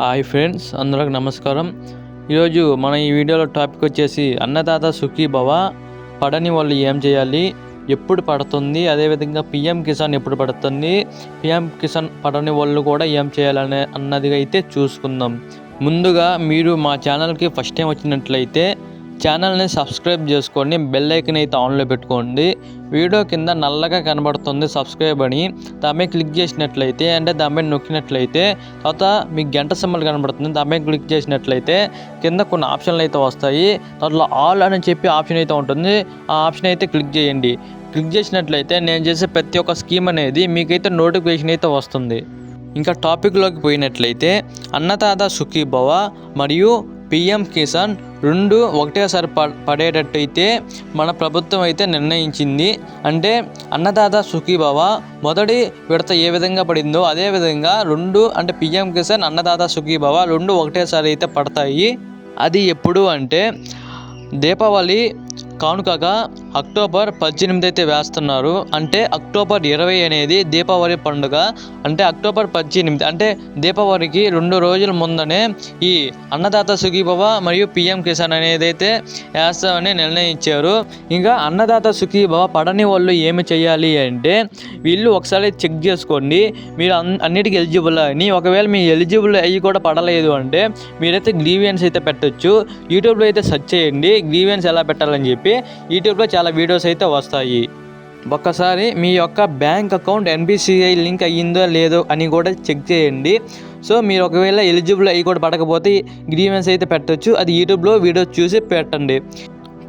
Hi friends అందరికి నమస్కారం. ఈరోజు మన ఈ వీడియోలో టాపిక్ వచ్చేసి అన్నదాత సుఖీ భవ పడని వాళ్ళు ఏం చేయాలి ఎప్పుడు పడుతుంది అదేవిధంగా పిఎం కిసాన్ ఎప్పుడు పడుతుంది పిఎం కిసాన్ పడని వాళ్ళు కూడా ఏం చేయాలనే అన్నది అయితే చూసుకుందాం. ముందుగా మీరు మా ఛానల్కి ఫస్ట్ టైం వచ్చినట్లయితే ఛానల్ని సబ్స్క్రైబ్ చేసుకోండి బెల్ ఐకన్ అయితే ఆన్లో పెట్టుకోండి. వీడియో కింద నల్లగా కనబడుతుంది సబ్స్క్రైబ్ అని. దాని మీద క్లిక్ చేసినట్లయితే అంటే దాని మీద నొక్కినట్లయితే తర్వాత మీకు గంట సింబల్ కనబడుతుంది. దాని మీద క్లిక్ చేసినట్లయితే కింద కొన్ని ఆప్షన్లు అయితే వస్తాయి. దాంట్లో ఆల్ అని చెప్పి ఆప్షన్ అయితే ఉంటుంది. ఆ ఆప్షన్ అయితే క్లిక్ చేయండి. క్లిక్ చేసినట్లయితే నేను చేసే ప్రతి ఒక్క స్కీమ్ అనేది మీకైతే నోటిఫికేషన్ అయితే వస్తుంది. ఇంకా టాపిక్లోకి పోయినట్లయితే అన్నదాత సుఖీభవ మరియు పిఎం కిసాన్ రెండు ఒకటేసారి ప పడేటట్టయితే మన ప్రభుత్వం అయితే నిర్ణయించింది. అంటే అన్నదాత సుఖీభవ మొదటి విడత ఏ విధంగా పడిందో అదే విధంగా రెండు అంటే పిఎం కిసాన్ అన్నదాత సుఖీభవ రెండు ఒకటేసారి అయితే పడతాయి. అది ఎప్పుడు అంటే దీపావళి కానుకగా అక్టోబర్ పద్దెనిమిది అయితే వేస్తున్నారు. అంటే అక్టోబర్ ఇరవై అనేది దీపావళి పండుగ. అంటే అక్టోబర్ పద్దెనిమిది అంటే దీపావళికి రెండు రోజుల ముందనే ఈ అన్నదాత సుఖీభవ మరియు పిఎం కిసాన్ అనేది అయితే వేస్తామని నిర్ణయించారు. ఇంకా అన్నదాత సుఖీభవ పడని వాళ్ళు ఏమి చేయాలి అంటే వీళ్ళు ఒకసారి చెక్ చేసుకోండి. మీరు అన్ అన్నిటికీ ఎలిజిబుల్ అని. ఒకవేళ మీ ఎలిజిబుల్ అయ్యి కూడా పడలేదు అంటే మీరైతే గ్రీవియన్స్ అయితే పెట్టొచ్చు. యూట్యూబ్లో అయితే సెర్చ్ చేయండి. గ్రీవియన్స్ ఎలా పెట్టాలని చెప్పి. యూట్యూబ్లో చాలా వీడియోస్ అయితే వస్తాయి. ఒక్కసారి మీ యొక్క బ్యాంక్ అకౌంట్ ఎన్బిసిఐ లింక్ అయ్యిందో లేదో అని కూడా చెక్ చేయండి. సో మీరు ఒకవేళ ఎలిజిబుల్ అయ్యి కూడా పడకపోతే గ్రీవెన్స్ అయితే పెట్టచ్చు. అది యూట్యూబ్లో వీడియోస్ చూసి పెట్టండి.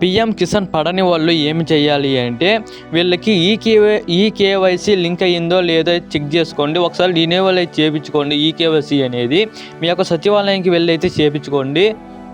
పిఎం కిసాన్ పడని వాళ్ళు ఏమి చేయాలి అంటే వీళ్ళకి ఈ కేవై ఈ కేవైసీ లింక్ అయ్యిందో లేదో చెక్ చేసుకోండి. ఒకసారి రినేవల్ అయితే చేయించుకోండి ఈ కేవైసీ అనేది. మీ యొక్క సచివాలయానికి వెళ్ళి అయితే చేయించుకోండి.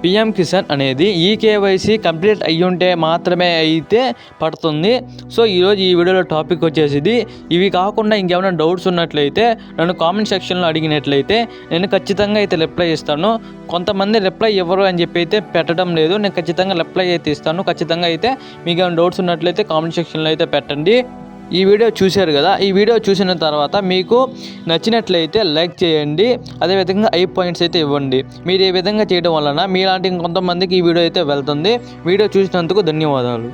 పిఎం కిసాన్ అనేది ఈ కేవైసీ కంప్లీట్ అయ్యి ఉంటే మాత్రమే అయితే పడుతుంది. సో ఈరోజు ఈ వీడియోలో టాపిక్ వచ్చేసి ఇవి కాకుండా ఇంకేమైనా డౌట్స్ ఉన్నట్లయితే నన్ను కామెంట్ సెక్షన్లో అడిగినట్లయితే నేను ఖచ్చితంగా అయితే రిప్లై ఇస్తాను. కొంతమంది రిప్లై ఇవ్వరు అని చెప్పి అయితే పెట్టడం లేదు. నేను ఖచ్చితంగా రిప్లై అయితే ఇస్తాను. ఖచ్చితంగా అయితే మీకు ఏమైనా డౌట్స్ ఉన్నట్లయితే కామెంట్ సెక్షన్లో అయితే పెట్టండి. ఈ వీడియో చూశారు కదా ఈ వీడియో చూసిన తర్వాత మీకు నచ్చినట్లయితే లైక్ చేయండి అదేవిధంగా ఐ పాయింట్స్ అయితే ఇవ్వండి. మీరు ఈ విధంగా చేయడం వలన మీలాంటి కొంతమందికి ఈ వీడియో అయితే వెళ్తుంది. వీడియో చూసినందుకు ధన్యవాదాలు.